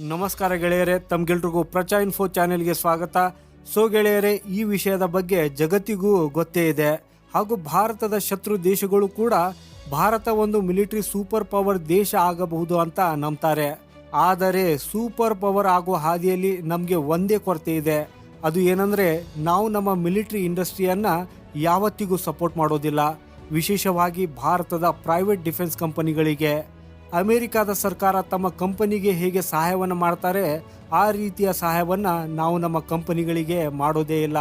ನಮಸ್ಕಾರ ಗೆಳೆಯರೆ ತಮ್ಗೆಲ್ರಿಗೂ ಪ್ರಚಾ ಇನ್ಫೋ ಚಾನೆಲ್ಗೆ ಸ್ವಾಗತ. ಸೊ ಗೆಳೆಯರೆ, ಈ ವಿಷಯದ ಬಗ್ಗೆ ಜಗತ್ತಿಗೂ ಗೊತ್ತೇ ಇದೆ. ಹಾಗೂ ಭಾರತದ ಶತ್ರು ದೇಶಗಳು ಕೂಡ ಭಾರತ ಒಂದು ಮಿಲಿಟರಿ ಸೂಪರ್ ಪವರ್ ದೇಶ ಆಗಬಹುದು ಅಂತ ನಂಬ್ತಾರೆ. ಆದರೆ ಸೂಪರ್ ಪವರ್ ಆಗುವ ಹಾದಿಯಲ್ಲಿ ನಮಗೆ ಒಂದೇ ಕೊರತೆ ಇದೆ. ಅದು ಏನಂದ್ರೆ, ನಾವು ನಮ್ಮ ಮಿಲಿಟರಿ ಇಂಡಸ್ಟ್ರಿಯನ್ನ ಯಾವತ್ತಿಗೂ ಸಪೋರ್ಟ್ ಮಾಡೋದಿಲ್ಲ. ವಿಶೇಷವಾಗಿ ಭಾರತದ ಪ್ರೈವೇಟ್ ಡಿಫೆನ್ಸ್ ಕಂಪನಿಗಳಿಗೆ ಅಮೆರಿಕದ ಸರ್ಕಾರ ತಮ್ಮ ಕಂಪನಿಗೆ ಹೇಗೆ ಸಹಾಯವನ್ನು ಮಾಡ್ತಾರೆ, ಆ ರೀತಿಯ ಸಹಾಯವನ್ನು ನಾವು ನಮ್ಮ ಕಂಪನಿಗಳಿಗೆ ಮಾಡೋದೇ ಇಲ್ಲ.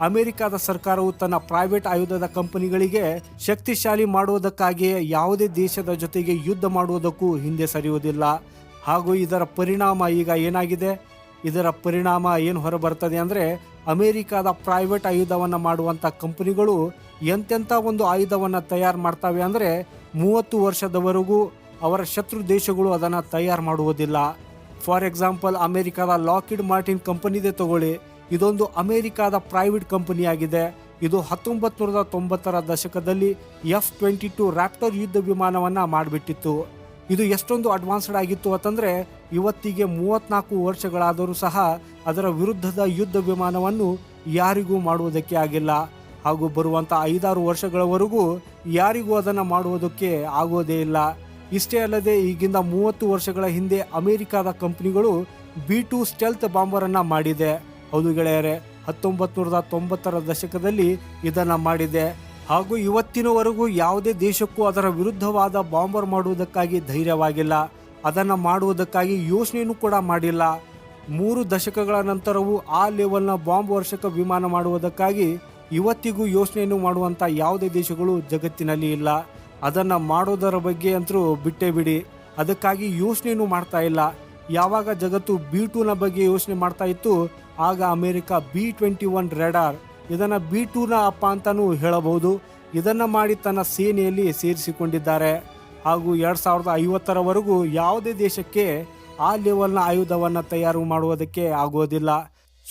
ಅಮೆರಿಕದ ಸರ್ಕಾರವು ತನ್ನ ಪ್ರೈವೇಟ್ ಆಯುಧದ ಕಂಪನಿಗಳಿಗೆ ಶಕ್ತಿಶಾಲಿ ಮಾಡುವುದಕ್ಕಾಗಿಯೇ ಯಾವುದೇ ದೇಶದ ಜೊತೆಗೆ ಯುದ್ಧ ಮಾಡುವುದಕ್ಕೂ ಹಿಂದೆ ಸರಿಯುವುದಿಲ್ಲ. ಹಾಗೂ ಇದರ ಪರಿಣಾಮ ಈಗ ಏನಾಗಿದೆ? ಇದರ ಪರಿಣಾಮ ಏನು ಹೊರಬರ್ತದೆ ಅಂದರೆ, ಅಮೆರಿಕದ ಪ್ರೈವೇಟ್ ಆಯುಧವನ್ನು ಮಾಡುವಂಥ ಕಂಪನಿಗಳು ಎಂತೆಂಥ ಒಂದು ಆಯುಧವನ್ನು ತಯಾರು ಮಾಡ್ತವೆ ಅಂದರೆ, ಮೂವತ್ತು ವರ್ಷದವರೆಗೂ ಅವರ ಶತ್ರು ದೇಶಗಳು ಅದನ್ನು ತಯಾರು ಮಾಡುವುದಿಲ್ಲ. ಫಾರ್ ಎಕ್ಸಾಂಪಲ್ ಅಮೆರಿಕಾದ ಲಾಕಿಡ್ ಮಾರ್ಟಿನ್ ಕಂಪನಿದೆ ತಗೊಳ್ಳಿ. ಇದೊಂದು ಅಮೆರಿಕಾದ ಪ್ರೈವೇಟ್ ಕಂಪನಿಯಾಗಿದೆ ಇದು ಹತ್ತೊಂಬತ್ತು ನೂರದ ತೊಂಬತ್ತರ ದಶಕದಲ್ಲಿ ಎಫ್ ಟ್ವೆಂಟಿ ಟು ರ್ಯಾಪ್ಟರ್ ಯುದ್ಧ ವಿಮಾನವನ್ನು ಮಾಡಿಬಿಟ್ಟಿತ್ತು. ಇದು ಎಷ್ಟೊಂದು ಅಡ್ವಾನ್ಸ್ಡ್ ಆಗಿತ್ತು ಅಂತಂದರೆ, ಇವತ್ತಿಗೆ ಮೂವತ್ನಾಲ್ಕು ವರ್ಷಗಳಾದರೂ ಸಹ ಅದರ ವಿರುದ್ಧದ ಯುದ್ಧ ವಿಮಾನವನ್ನು ಯಾರಿಗೂ ಮಾಡುವುದಕ್ಕೆ ಆಗಿಲ್ಲ. ಹಾಗೂ ಬರುವಂಥ ಐದಾರು ವರ್ಷಗಳವರೆಗೂ ಯಾರಿಗೂ ಅದನ್ನು ಮಾಡುವುದಕ್ಕೆ ಆಗೋದೇ ಇಲ್ಲ. ಇಷ್ಟೇ ಅಲ್ಲದೆ ಈಗಿಂದ ಮೂವತ್ತು ವರ್ಷಗಳ ಹಿಂದೆ ಅಮೆರಿಕದ ಕಂಪನಿಗಳು ಬಿ ಟು ಸ್ಟೆಲ್ತ್ ಬಾಂಬರ್ ಅನ್ನ ಮಾಡಿದೆ. ಹೌದು ಗೆಳೆಯರೆ ಹತ್ತೊಂಬತ್ತು ನೂರದ ತೊಂಬತ್ತರ ದಶಕದಲ್ಲಿ ಇದನ್ನ ಮಾಡಿದೆ. ಹಾಗೂ ಇವತ್ತಿನವರೆಗೂ ಯಾವುದೇ ದೇಶಕ್ಕೂ ಅದರ ವಿರುದ್ಧವಾದ ಬಾಂಬರ್ ಮಾಡುವುದಕ್ಕಾಗಿ ಧೈರ್ಯವಾಗಿಲ್ಲ. ಅದನ್ನ ಮಾಡುವುದಕ್ಕಾಗಿ ಯೋಚನೆಯೂ ಕೂಡ ಮಾಡಿಲ್ಲ. ಮೂರು ದಶಕಗಳ ನಂತರವೂ ಆ ಲೆವೆಲ್ನ ಬಾಂಬ್ ವರ್ಷಕ ವಿಮಾನ ಮಾಡುವುದಕ್ಕಾಗಿ ಇವತ್ತಿಗೂ ಯೋಚನೆಯನ್ನು ಮಾಡುವಂತ ಯಾವುದೇ ದೇಶಗಳು ಜಗತ್ತಿನಲ್ಲಿ ಇಲ್ಲ. ಅದನ್ನ ಮಾಡೋದರ ಬಗ್ಗೆ ಅಂತರೂ ಬಿಟ್ಟೇ ಬಿಡಿ. ಅದಕ್ಕಾಗಿ ಯೋಚನೆಯೂ ಮಾಡ್ತಾ ಇಲ್ಲ. ಯಾವಾಗ ಜಗತ್ತು ಬಿ ಟೂನ ಬಗ್ಗೆ ಯೋಚನೆ ಮಾಡ್ತಾ ಇತ್ತು, ಆಗ America B twenty one radar ಇದನ್ನು ಬಿ ಟೂನ ಅಪ್ಪ ಅಂತಲೂ ಹೇಳಬಹುದು. ಇದನ್ನು ಮಾಡಿ ತನ್ನ ಸೇನೆಯಲ್ಲಿ ಸೇರಿಸಿಕೊಂಡಿದ್ದಾರೆ. ಹಾಗೂ ಎರಡು ಸಾವಿರದ ಐವತ್ತರವರೆಗೂ ಯಾವುದೇ ದೇಶಕ್ಕೆ ಆ ಲೆವೆಲ್ನ ಆಯುಧವನ್ನು ತಯಾರು ಮಾಡುವುದಕ್ಕೆ ಆಗೋದಿಲ್ಲ.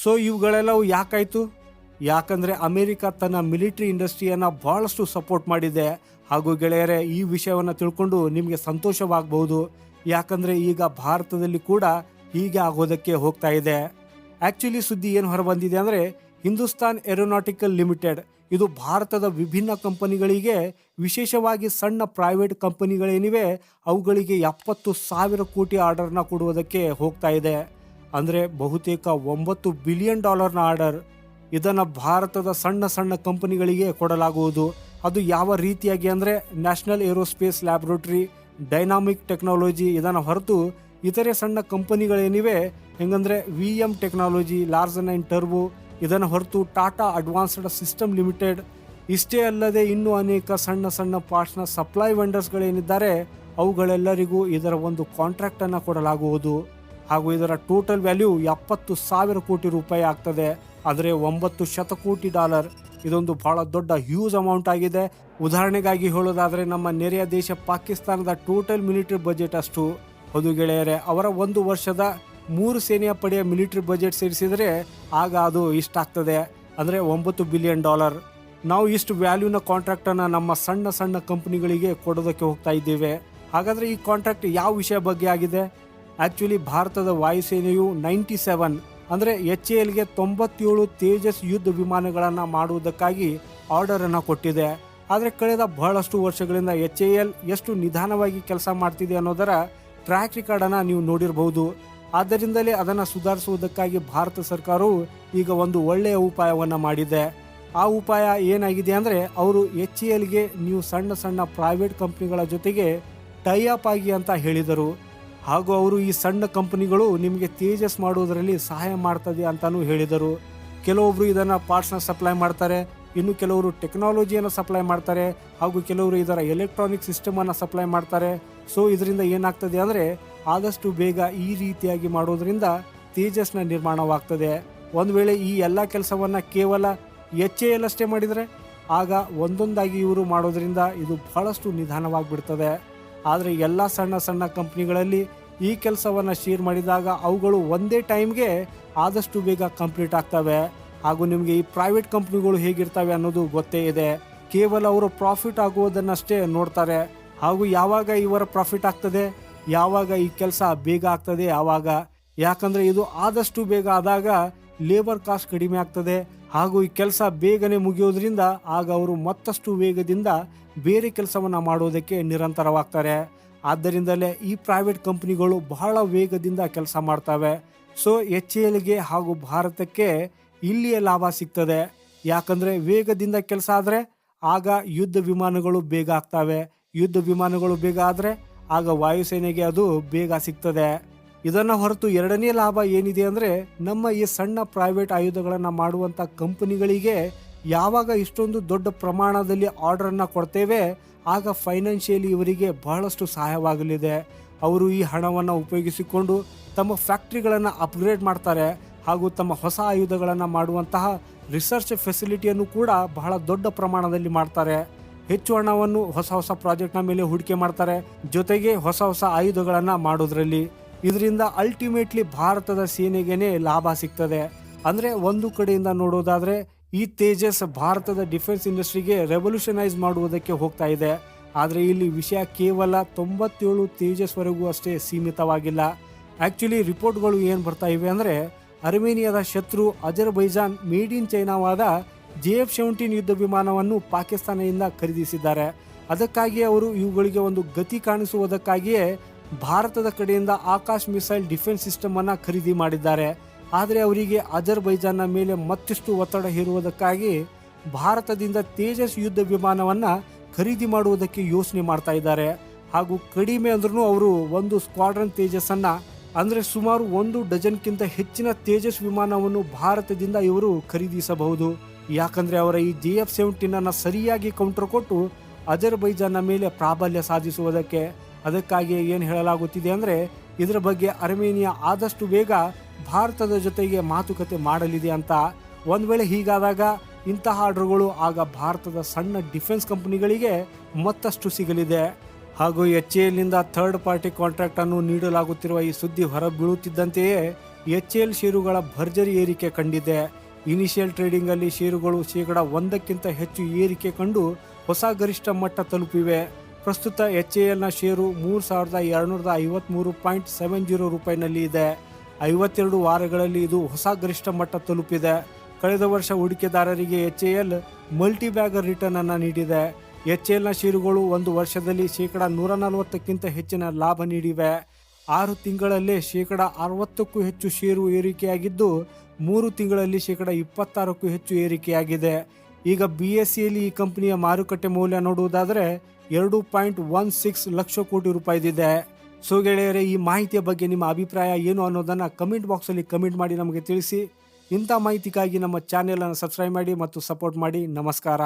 ಸೊ ಇವುಗಳೆಲ್ಲವೂ ಯಾಕಾಯ್ತು? ಯಾಕಂದ್ರೆ ಅಮೆರಿಕ ತನ್ನ ಮಿಲಿಟರಿ ಇಂಡಸ್ಟ್ರಿಯನ್ನು ಭಾಳಷ್ಟು ಸಪೋರ್ಟ್ ಮಾಡಿದೆ. ಹಾಗೂ ಗೆಳೆಯರೆ, ಈ ವಿಷಯವನ್ನು ತಿಳ್ಕೊಂಡು ನಿಮಗೆ ಸಂತೋಷವಾಗಬಹುದು. ಯಾಕಂದರೆ ಈಗ ಭಾರತದಲ್ಲಿ ಕೂಡ ಹೀಗೆ ಆಗೋದಕ್ಕೆ ಹೋಗ್ತಾ ಇದೆ. ಆ್ಯಕ್ಚುಲಿ ಸುದ್ದಿ ಏನು ಹೊರಬಂದಿದೆ ಅಂದರೆ, ಹಿಂದೂಸ್ತಾನ್ ಏರೋನಾಟಿಕಲ್ ಲಿಮಿಟೆಡ್, ಇದು ಭಾರತದ ವಿಭಿನ್ನ ಕಂಪನಿಗಳಿಗೆ, ವಿಶೇಷವಾಗಿ ಸಣ್ಣ ಪ್ರೈವೇಟ್ ಕಂಪನಿಗಳೇನಿವೆ, ಅವುಗಳಿಗೆ ಎಪ್ಪತ್ತು ಸಾವಿರ ಕೋಟಿ ಆರ್ಡರ್ನ ಕೊಡುವುದಕ್ಕೆ ಹೋಗ್ತಾ ಇದೆ. ಅಂದರೆ ಬಹುತೇಕ ಒಂಬತ್ತು ಬಿಲಿಯನ್ ಡಾಲರ್ನ ಆರ್ಡರ್. ಇದನ್ನು ಭಾರತದ ಸಣ್ಣ ಸಣ್ಣ ಕಂಪನಿಗಳಿಗೆ ಕೊಡಲಾಗುವುದು. ಅದು ಯಾವ ರೀತಿಯಾಗಿ ಅಂದರೆ national aerospace laboratory, dynamic technology ಇದನ್ನು ಹೊರತು ಇತರೆ ಸಣ್ಣ ಕಂಪನಿಗಳೇನಿವೆ, ಹೆಂಗಂದರೆ V M technology large and turbo, ಇದನ್ನು ಹೊರತು ಟಾಟಾ ಅಡ್ವಾನ್ಸ್ಡ್ ಸಿಸ್ಟಮ್ ಲಿಮಿಟೆಡ್, ಇಷ್ಟೇ ಅಲ್ಲದೆ ಇನ್ನೂ ಅನೇಕ ಸಣ್ಣ ಸಣ್ಣ ಪಾರ್ಟ್ಸ್ನ ಸಪ್ಲೈ ವೆಂಡರ್ಸ್ಗಳೇನಿದ್ದಾರೆ ಅವುಗಳೆಲ್ಲರಿಗೂ ಇದರ ಒಂದು ಕಾಂಟ್ರಾಕ್ಟನ್ನು ಕೊಡಲಾಗುವುದು. ಹಾಗೂ ಇದರ ಟೋಟಲ್ ವ್ಯಾಲ್ಯೂ ಎಪ್ಪತ್ತು ಸಾವಿರ ಕೋಟಿ ರೂಪಾಯಿ ಆಗ್ತದೆ. ಆದರೆ ಒಂಬತ್ತು ಶತಕೋಟಿ ಡಾಲರ್. ಇದೊಂದು ಬಹಳ ದೊಡ್ಡ ಹ್ಯೂಜ್ ಅಮೌಂಟ್ ಆಗಿದೆ. ಉದಾಹರಣೆಗಾಗಿ ಹೇಳೋದಾದರೆ ನಮ್ಮ ನೆರೆಯ ದೇಶ ಪಾಕಿಸ್ತಾನದ ಟೋಟಲ್ ಮಿಲಿಟರಿ ಬಜೆಟ್ ಅಷ್ಟು. ಹೌದು ಗೆಳೆಯರೆ, ಅವರ ಒಂದು ವರ್ಷದ ಮೂರು ಸೇನೆಯ ಪಡೆಯ ಮಿಲಿಟರಿ ಬಜೆಟ್ ಸೇರಿಸಿದರೆ ಆಗ ಅದು ಇಷ್ಟಾಗ್ತದೆ. ಅಂದರೆ ಒಂಬತ್ತು ಬಿಲಿಯನ್ ಡಾಲರ್. ನಾವು ಇಷ್ಟು ವ್ಯಾಲ್ಯೂನ ಕಾಂಟ್ರಾಕ್ಟನ್ನು ನಮ್ಮ ಸಣ್ಣ ಸಣ್ಣ ಕಂಪ್ನಿಗಳಿಗೆ ಕೊಡೋದಕ್ಕೆ ಹೋಗ್ತಾ ಇದ್ದೇವೆ. ಹಾಗಾದರೆ ಈ ಕಾಂಟ್ರಾಕ್ಟ್ ಯಾವ ವಿಷಯ ಬಗ್ಗೆ ಆಗಿದೆ? ಆ್ಯಕ್ಚುಲಿ ಭಾರತದ ವಾಯುಸೇನೆಯು ನೈಂಟಿ ಸೆವೆನ್ ಅಂದರೆ ಎಚ್ ಎ ಎಲ್ಗೆ ತೊಂಬತ್ತೇಳು ತೇಜಸ್ ಯುದ್ಧ ವಿಮಾನಗಳನ್ನು ಮಾಡುವುದಕ್ಕಾಗಿ ಆರ್ಡರನ್ನು ಕೊಟ್ಟಿದೆ. ಆದರೆ ಕಳೆದ ಬಹಳಷ್ಟು ವರ್ಷಗಳಿಂದ ಎಚ್ ಎ ಎಲ್ ಎಷ್ಟು ನಿಧಾನವಾಗಿ ಕೆಲಸ ಮಾಡ್ತಿದೆ ಅನ್ನೋದರ ಟ್ರ್ಯಾಕ್ ರೆಕಾರ್ಡನ್ನು ನೀವು ನೋಡಿರಬಹುದು. ಆದ್ದರಿಂದಲೇ ಅದನ್ನು ಸುಧಾರಿಸುವುದಕ್ಕಾಗಿ ಭಾರತ ಸರ್ಕಾರವು ಈಗ ಒಂದು ಒಳ್ಳೆಯ ಉಪಾಯವನ್ನು ಮಾಡಿದೆ. ಆ ಉಪಾಯ ಏನಾಗಿದೆ ಅಂದರೆ ಅವರು ಎಚ್ ಎ ಎಲ್ಗೆ ನೀವು ಸಣ್ಣ ಸಣ್ಣ ಪ್ರೈವೇಟ್ ಕಂಪ್ನಿಗಳ ಜೊತೆಗೆ ಟೈ ಅಪ್ ಆಗಿ ಅಂತ ಹೇಳಿದರು. ಹಾಗೂ ಅವರು ಈ ಸಣ್ಣ ಕಂಪನಿಗಳು ನಿಮಗೆ ತೇಜಸ್ ಮಾಡುವುದರಲ್ಲಿ ಸಹಾಯ ಮಾಡ್ತದೆ ಅಂತಲೂ ಹೇಳಿದರು. ಕೆಲವೊಬ್ಬರು ಇದನ್ನ ಪಾರ್ಟ್ಸ್ನ ಸಪ್ಲೈ ಮಾಡ್ತಾರೆ, ಇನ್ನು ಕೆಲವರು ಟೆಕ್ನಾಲಜಿಯನ್ನು ಸಪ್ಲೈ ಮಾಡ್ತಾರೆ ಹಾಗೂ ಕೆಲವರು ಇದರ ಎಲೆಕ್ಟ್ರಾನಿಕ್ ಸಿಸ್ಟಮನ್ನು ಸಪ್ಲೈ ಮಾಡ್ತಾರೆ. ಸೊ ಇದರಿಂದ ಏನಾಗ್ತದೆ ಅಂದರೆ ಆದಷ್ಟು ಬೇಗ ಈ ರೀತಿಯಾಗಿ ಮಾಡೋದರಿಂದ ತೇಜಸ್ನ ನಿರ್ಮಾಣವಾಗ್ತದೆ. ಒಂದು ವೇಳೆ ಈ ಎಲ್ಲ ಕೆಲಸವನ್ನ ಕೇವಲ ಎಚ್ ಎ ಎಲ್ ಅಷ್ಟೇ ಮಾಡಿದರೆ, ಆಗ ಒಂದೊಂದಾಗಿ ಇವರು ಮಾಡೋದರಿಂದ ಇದು ಬಹಳಷ್ಟು ನಿಧಾನವಾಗಿಬಿಡ್ತದೆ. ಆದರೆ ಎಲ್ಲ ಸಣ್ಣ ಸಣ್ಣ ಕಂಪ್ನಿಗಳಲ್ಲಿ ಈ ಕೆಲಸವನ್ನು ಶೇರ್ ಮಾಡಿದಾಗ ಅವುಗಳು ಒಂದೇ ಟೈಮ್ಗೆ ಆದಷ್ಟು ಬೇಗ ಕಂಪ್ಲೀಟ್ ಆಗ್ತವೆ. ಹಾಗೂ ನಿಮಗೆ ಈ ಪ್ರೈವೇಟ್ ಕಂಪ್ನಿಗಳು ಹೇಗಿರ್ತವೆ ಅನ್ನೋದು ಗೊತ್ತೇ ಇದೆ. ಕೇವಲ ಅವರು ಪ್ರಾಫಿಟ್ ಆಗುವುದನ್ನಷ್ಟೇ ನೋಡ್ತಾರೆ. ಹಾಗೂ ಯಾವಾಗ ಇವರ ಪ್ರಾಫಿಟ್ ಆಗ್ತದೆ, ಯಾವಾಗ ಈ ಕೆಲಸ ಬೇಗ ಆಗ್ತದೆ ಆವಾಗ. ಯಾಕಂದರೆ ಇದು ಆದಷ್ಟು ಬೇಗ ಆದಾಗ ಲೇಬರ್ ಕಾಸ್ಟ್ ಕಡಿಮೆ ಆಗ್ತದೆ. ಹಾಗೂ ಈ ಕೆಲಸ ಬೇಗನೆ ಮುಗಿಯೋದ್ರಿಂದ ಆಗ ಅವರು ಮತ್ತಷ್ಟು ವೇಗದಿಂದ ಬೇರೆ ಕೆಲಸವನ್ನು ಮಾಡೋದಕ್ಕೆ ನಿರಂತರವಾಗ್ತಾರೆ. ಆದ್ದರಿಂದಲೇ ಈ ಪ್ರೈವೇಟ್ ಕಂಪ್ನಿಗಳು ಬಹಳ ವೇಗದಿಂದ ಕೆಲಸ ಮಾಡ್ತವೆ. ಸೊ ಎಚ್ ಎಲ್ಗೆ ಹಾಗೂ ಭಾರತಕ್ಕೆ ಇಲ್ಲಿಯೇ ಲಾಭ ಸಿಗ್ತದೆ. ಯಾಕಂದರೆ ವೇಗದಿಂದ ಕೆಲಸ ಆದರೆ ಆಗ ಯುದ್ಧ ವಿಮಾನಗಳು ಬೇಗ ಆಗ್ತವೆ. ಯುದ್ಧ ವಿಮಾನಗಳು ಬೇಗ ಆದರೆ ಆಗ ವಾಯುಸೇನೆಗೆ ಅದು ಬೇಗ ಸಿಗ್ತದೆ. ಇದನ್ನ ಹೊರತು ಎರಡನೇ ಲಾಭ ಏನಿದೆ ಅಂದ್ರೆ ನಮ್ಮ ಈ ಸಣ್ಣ ಪ್ರೈವೇಟ್ ಆಯುಧಗಳನ್ನ ಮಾಡುವಂತ ಕಂಪನಿಗಳಿಗೆ ಯಾವಾಗ ಇಷ್ಟೊಂದು ದೊಡ್ಡ ಪ್ರಮಾಣದಲ್ಲಿ ಆರ್ಡರ್ ಅನ್ನ ಕೊಡ್ತೇವೆ, ಆಗ ಫೈನಾನ್ಷಿಯಲಿ ಇವರಿಗೆ ಬಹಳಷ್ಟು ಸಹಾಯವಾಗಲಿದೆ. ಅವರು ಈ ಹಣವನ್ನು ಉಪಯೋಗಿಸಿಕೊಂಡು ತಮ್ಮ ಫ್ಯಾಕ್ಟ್ರಿಗಳನ್ನು ಅಪ್ಗ್ರೇಡ್ ಮಾಡ್ತಾರೆ ಹಾಗೂ ತಮ್ಮ ಹೊಸ ಆಯುಧಗಳನ್ನು ಮಾಡುವಂತಹ ರಿಸರ್ಚ್ ಫೆಸಿಲಿಟಿಯನ್ನು ಕೂಡ ಬಹಳ ದೊಡ್ಡ ಪ್ರಮಾಣದಲ್ಲಿ ಮಾಡ್ತಾರೆ. ಹೆಚ್ಚು ಹಣವನ್ನು ಹೊಸ ಹೊಸ ಪ್ರಾಜೆಕ್ಟ್ನ ಮೇಲೆ ಹೂಡಿಕೆ ಮಾಡ್ತಾರೆ. ಜೊತೆಗೆ ಹೊಸ ಹೊಸ ಆಯುಧಗಳನ್ನು ಮಾಡೋದ್ರಲ್ಲಿ. ಇದರಿಂದ ಅಲ್ಟಿಮೇಟ್ಲಿ ಭಾರತದ ಸೇನೆಗೇನೆ ಲಾಭ ಸಿಗ್ತದೆ. ಅಂದರೆ ಒಂದು ಕಡೆಯಿಂದ ನೋಡೋದಾದರೆ ಈ ತೇಜಸ್ ಭಾರತದ ಡಿಫೆನ್ಸ್ ಇಂಡಸ್ಟ್ರಿಗೆ ರೆವಲ್ಯೂಷನೈಸ್ ಮಾಡುವುದಕ್ಕೆ ಹೋಗ್ತಾ ಇದೆ. ಆದರೆ ಇಲ್ಲಿ ವಿಷಯ ಕೇವಲ ತೊಂಬತ್ತೇಳು ತೇಜಸ್ವರೆಗೂ ಅಷ್ಟೇ ಸೀಮಿತವಾಗಿಲ್ಲ. ಆ್ಯಕ್ಚುಲಿ ರಿಪೋರ್ಟ್ಗಳು ಏನು ಬರ್ತಾ ಇವೆ ಅಂದರೆ ಅರ್ಮೇನಿಯಾದ ಶತ್ರು ಅಜರ್ಬೈಜಾನ್ ಮೇಡ್ ಇನ್ ಚೈನಾವಾದ ಜೆ ಎಫ್ ಸೆವೆಂಟೀನ್ ಯುದ್ಧ ವಿಮಾನವನ್ನು ಪಾಕಿಸ್ತಾನದಿಂದ ಖರೀದಿಸಿದ್ದಾರೆ. ಅದಕ್ಕಾಗಿಯೇ ಅವರು ಇವುಗಳಿಗೆ ಒಂದು ಗತಿ ಕಾಣಿಸುವುದಕ್ಕಾಗಿಯೇ ಭಾರತದ ಕಡೆಯಿಂದ ಆಕಾಶ್ ಮಿಸೈಲ್ ಡಿಫೆನ್ಸ್ ಸಿಸ್ಟಮ್ ಅನ್ನ ಖರೀದಿ ಮಾಡಿದ್ದಾರೆ. ಆದರೆ ಅವರಿಗೆ ಅಜರ್ಬೈಜಾನ್ನ ಮೇಲೆ ಮತ್ತಷ್ಟು ಒತ್ತಡ ಹೇರುವುದಕ್ಕಾಗಿ ಭಾರತದಿಂದ ತೇಜಸ್ ಯುದ್ಧ ವಿಮಾನವನ್ನು ಖರೀದಿ ಮಾಡುವುದಕ್ಕೆ ಯೋಚನೆ ಮಾಡ್ತಾ ಇದ್ದಾರೆ. ಹಾಗೂ ಕಡಿಮೆ ಅಂದ್ರೂ ಅವರು ಒಂದು ಸ್ಕ್ವಾಡ್ರನ್ ತೇಜಸ್ಸನ್ನು ಅಂದರೆ ಸುಮಾರು ಒಂದು ಡಜನ್ಗಿಂತ ಹೆಚ್ಚಿನ ತೇಜಸ್ ವಿಮಾನವನ್ನು ಭಾರತದಿಂದ ಇವರು ಖರೀದಿಸಬಹುದು. ಯಾಕಂದ್ರೆ ಅವರ ಈ ಜೆ ಎಫ್ ಸೆವೆಂಟೀನನ್ನು ಸರಿಯಾಗಿ ಕೌಂಟರ್ ಕೊಟ್ಟು ಅಜರ್ಬೈಜಾನ್ನ ಮೇಲೆ ಪ್ರಾಬಲ್ಯ ಸಾಧಿಸುವುದಕ್ಕೆ ಅದಕ್ಕಾಗಿ ಏನು ಹೇಳಲಾಗುತ್ತಿದೆ ಅಂದರೆ, ಇದರ ಬಗ್ಗೆ ಅರ್ಮೇನಿಯಾ ಆದಷ್ಟು ಬೇಗ ಭಾರತದ ಜೊತೆಗೆ ಮಾತುಕತೆ ಮಾಡಲಿದೆ ಅಂತ. ಒಂದು ವೇಳೆ ಹೀಗಾದಾಗ ಇಂತಹ ಆರ್ಡರ್ಗಳು ಆಗ ಭಾರತದ ಸಣ್ಣ ಡಿಫೆನ್ಸ್ ಕಂಪನಿಗಳಿಗೆ ಮತ್ತಷ್ಟು ಸಿಗಲಿದೆ. ಹಾಗೂ ಎಚ್ ಎಲ್ನಿಂದ ಥರ್ಡ್ ಪಾರ್ಟಿ ಕಾಂಟ್ರಾಕ್ಟ್ ಅನ್ನು ನೀಡಲಾಗುತ್ತಿರುವ ಈ ಸುದ್ದಿ ಹೊರಬೀಳುತ್ತಿದ್ದಂತೆಯೇ ಎಚ್ ಎಲ್ ಷೇರುಗಳ ಭರ್ಜರಿ ಏರಿಕೆ ಕಂಡಿದೆ. ಇನಿಷಿಯಲ್ ಟ್ರೇಡಿಂಗ್ ಅಲ್ಲಿ ಷೇರುಗಳು ಶೇಕಡ ಒಂದಕ್ಕಿಂತ ಹೆಚ್ಚು ಏರಿಕೆ ಕಂಡು ಹೊಸ ಗರಿಷ್ಠ ಮಟ್ಟ ತಲುಪಿವೆ. ಪ್ರಸ್ತುತ ಎಚ್ ಎಲ್ನ ಷೇರು ಮೂರು ಸಾವಿರದ ಎರಡುನೂರದ ಐವತ್ಮೂರು ಪಾಯಿಂಟ್ ಸೆವೆನ್ ಜೀರೋ ರೂಪಾಯಿನಲ್ಲಿ ಇದೆ. ಐವತ್ತೆರಡು ವಾರಗಳಲ್ಲಿ ಇದು ಹೊಸ ಗರಿಷ್ಠ ಮಟ್ಟ ತಲುಪಿದೆ. ಕಳೆದ ವರ್ಷ ಹೂಡಿಕೆದಾರರಿಗೆ H A L multi bagger return ಅನ್ನು ನೀಡಿದೆ. ಎಚ್ ಎಲ್ನ ಷೇರುಗಳು ಒಂದು ವರ್ಷದಲ್ಲಿ ಶೇಕಡ ನೂರ ನಲವತ್ತಕ್ಕಿಂತ ಹೆಚ್ಚಿನ ಲಾಭ ನೀಡಿವೆ. ಆರು ತಿಂಗಳಲ್ಲೇ ಶೇಕಡ ಅರವತ್ತಕ್ಕೂ ಹೆಚ್ಚು ಷೇರು ಏರಿಕೆಯಾಗಿದ್ದು, ಮೂರು ತಿಂಗಳಲ್ಲಿ ಶೇಕಡ ಇಪ್ಪತ್ತಾರಕ್ಕೂ ಹೆಚ್ಚು ಏರಿಕೆಯಾಗಿದೆ. ಈಗ ಬಿ ಎಸ್ ಸಿಯಲ್ಲಿ ಈ ಕಂಪನಿಯ ಮಾರುಕಟ್ಟೆ ಮೌಲ್ಯ ನೋಡುವುದಾದರೆ ಎರಡು ಪಾಯಿಂಟ್ ಒನ್ ಸಿಕ್ಸ್ ಲಕ್ಷ ಕೋಟಿ ರೂಪಾಯಿದಿದೆ ಸೊ ಗೆಳೆಯರೇ, ಈ ಮಾಹಿತಿಯ ಬಗ್ಗೆ ನಿಮ್ಮ ಅಭಿಪ್ರಾಯ ಏನು ಅನ್ನೋದನ್ನು ಕಮೆಂಟ್ ಬಾಕ್ಸಲ್ಲಿ ಕಮೆಂಟ್ ಮಾಡಿ ನಮಗೆ ತಿಳಿಸಿ. ಇಂಥ ಮಾಹಿತಿಗಾಗಿ ನಮ್ಮ ಚಾನೆಲನ್ನು ಸಬ್ಸ್ಕ್ರೈಬ್ ಮಾಡಿ ಮತ್ತು ಸಪೋರ್ಟ್ ಮಾಡಿ. ನಮಸ್ಕಾರ.